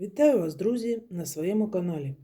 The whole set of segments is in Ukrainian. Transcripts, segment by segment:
Вітаю вас, друзі, на своєму каналі.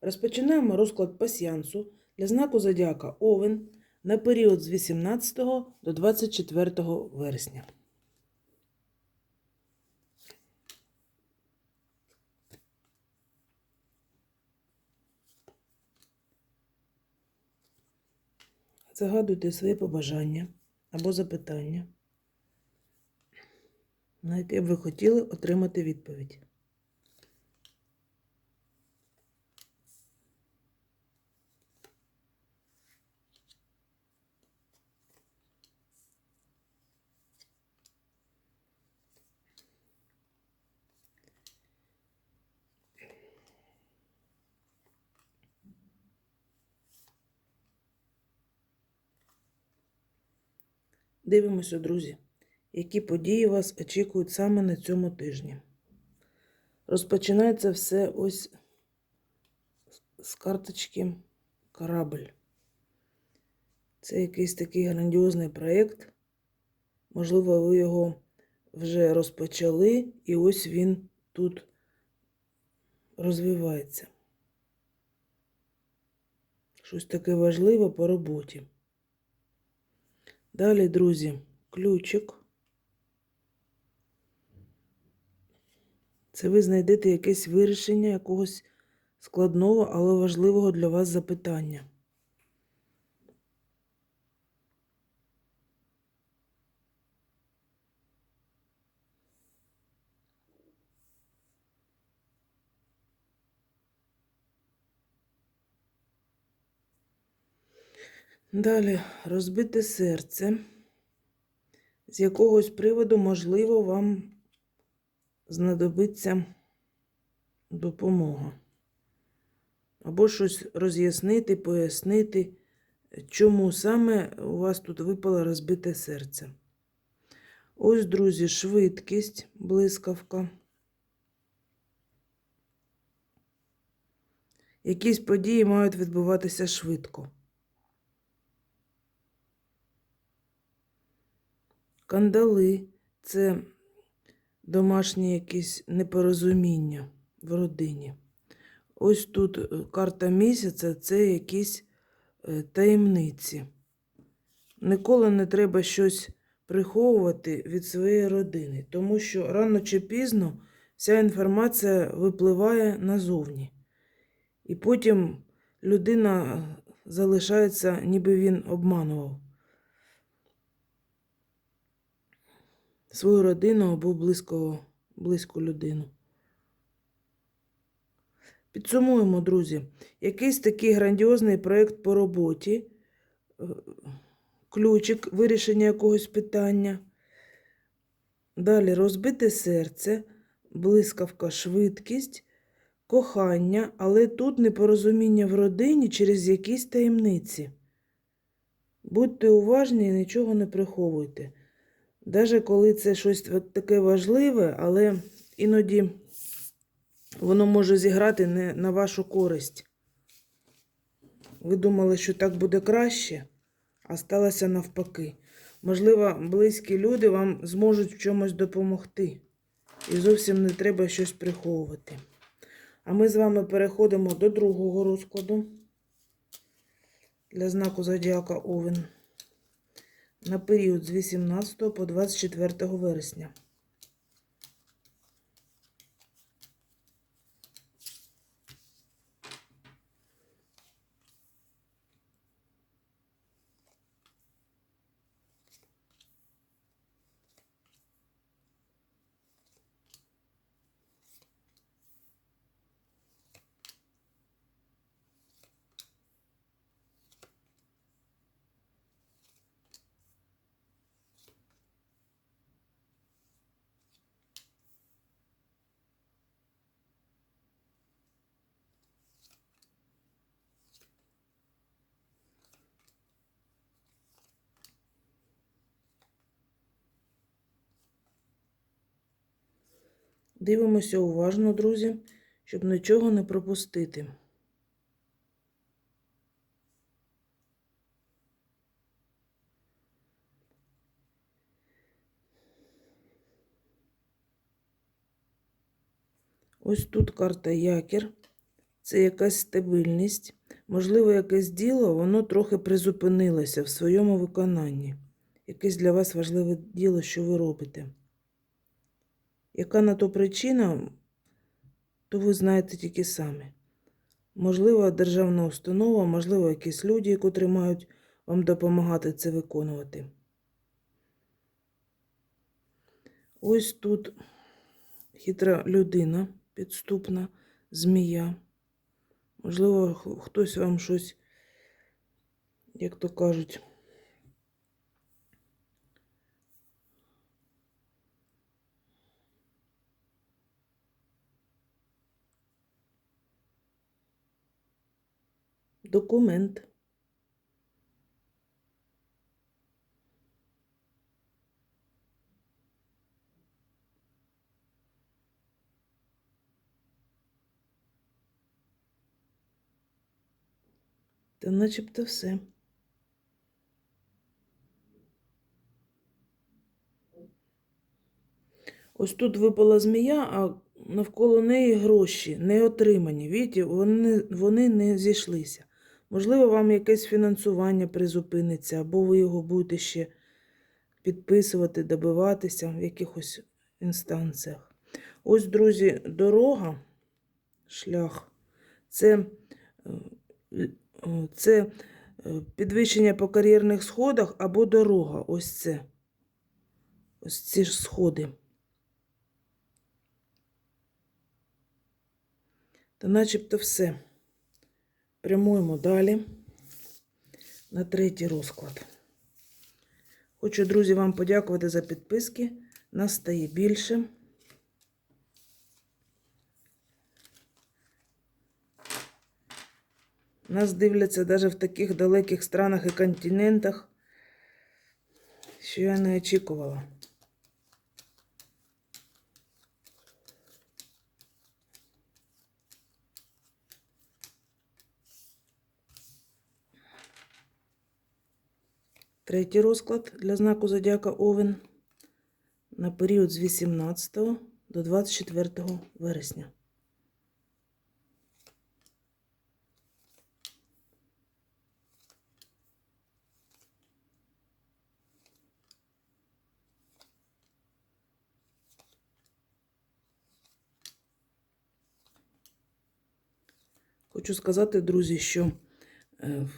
Розпочинаємо розклад пасіянсу для знаку Зодіака Овен на період з 18 до 24 вересня. Загадуйте свої побажання або запитання, на яке б ви хотіли отримати відповідь. Дивимося, друзі, які події вас очікують саме на цьому тижні. Розпочинається все ось з карточки Корабль. Це якийсь такий грандіозний проєкт. Можливо, ви його вже розпочали, і ось він тут розвивається. Щось таке важливе по роботі. Далі, друзі, ключик. Це ви знайдете якесь вирішення якогось складного, але важливого для вас запитання. Далі розбите серце. З якогось приводу, можливо, вам знадобиться допомога. Або щось роз'яснити, пояснити, чому саме у вас тут випало розбите серце. Ось, друзі, швидкість, блискавка. Якісь події мають відбуватися швидко. Кандали це домашні якісь непорозуміння в родині. Ось тут е, карта місяця це якісь е, таємниці. Ніколи не треба щось приховувати від своєї родини, тому що рано чи пізно вся інформація випливає назовні. І потім людина залишається, ніби він обманував. Свою родину або близьку, близьку людину. Підсумуємо, друзі, якийсь такий грандіозний проєкт по роботі, е, ключик вирішення якогось питання. Далі розбите серце, блискавка, швидкість, кохання, але тут непорозуміння в родині через якісь таємниці. Будьте уважні і нічого не приховуйте. Даже коли це щось таке важливе, але іноді воно може зіграти не на вашу користь. Ви думали, що так буде краще, а сталося навпаки. Можливо, близькі люди вам зможуть в чомусь допомогти. І зовсім не треба щось приховувати. А ми з вами переходимо до другого розкладу для знаку Зодіака Овен на період з 18 по 24 вересня. Дивимося уважно, друзі, щоб нічого не пропустити. Ось тут карта якір. Це якась стабільність. Можливо, якесь діло, воно трохи призупинилося в своєму виконанні. Якесь для вас важливе діло, що ви робите. Яка на то причина, то ви знаєте тільки самі. Можливо, державна установа, можливо, якісь люди, котрі мають вам допомагати це виконувати. Ось тут хитра людина, підступна, змія. Можливо, хтось вам щось, як то кажуть, документ. Та начебто все. Ось тут випала змія, а навколо неї гроші не отримані. Видите, вони, вони не зійшлися. Можливо, вам якесь фінансування призупиниться, або ви його будете ще підписувати, добиватися в якихось інстанціях. Ось, друзі, дорога, шлях це, е, е, це е, підвищення по кар'єрних сходах або дорога. Ось це. Ось ці ж сходи. Та начебто все. Прямуємо далі на третій розклад. Хочу, друзі, вам подякувати за підписки. Нас стає більше. Нас дивляться навіть в таких далеких странах і континентах, що я не очікувала. Третій розклад для знаку Зодіака Овен на період з 18 до 24 вересня. Хочу сказати, друзі, що е,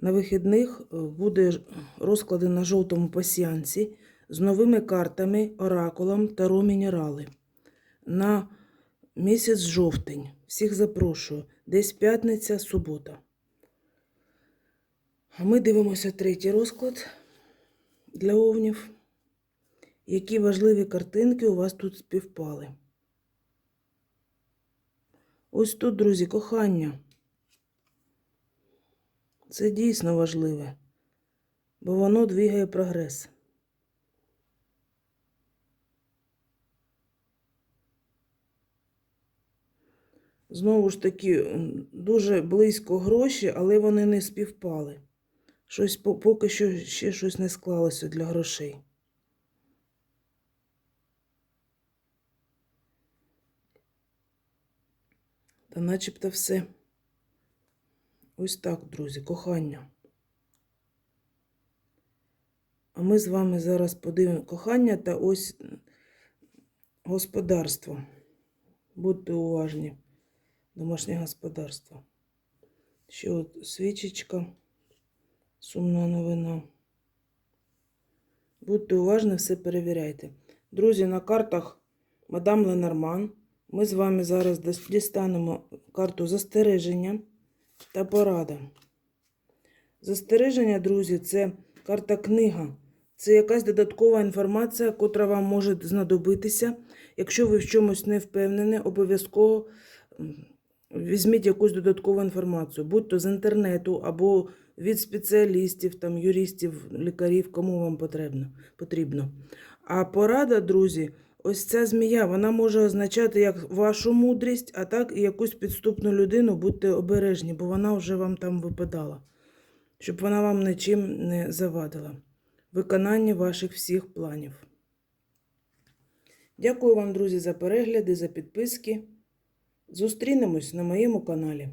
на вихідних е, буде ж- розклади на жовтому пасіянці з новими картами, оракулом таро мінерали. На місяць жовтень. Всіх запрошую. Десь п'ятниця, субота. А ми дивимося третій розклад для овнів. Які важливі картинки у вас тут співпали? Ось тут, друзі, кохання. Це дійсно важливе, бо воно двигає прогрес. Знову ж таки, дуже близько гроші, але вони не співпали. Щось поки що ще щось не склалося для грошей. Та начебто все. Ось так, друзі, кохання. А ми з вами зараз подивимо кохання та ось господарство. Будьте уважні, домашнє господарство. Ще от свічечка, сумна новина. Будьте уважні, все перевіряйте. Друзі, на картах мадам Ленорман. Ми з вами зараз дістанемо карту застереження та порада. Застереження, друзі, це карта книга. Це якась додаткова інформація, котра вам може знадобитися. Якщо ви в чомусь не впевнені, обов'язково візьміть якусь додаткову інформацію, будь то з інтернету або від спеціалістів, там, юристів, лікарів, кому вам потрібно. потрібно. А порада, друзі, ось ця змія, вона може означати як вашу мудрість, а так і якусь підступну людину, будьте обережні, бо вона вже вам там випадала, щоб вона вам нічим не завадила. Виконання ваших всіх планів. Дякую вам, друзі, за перегляди, за підписки. Зустрінемось на моєму каналі.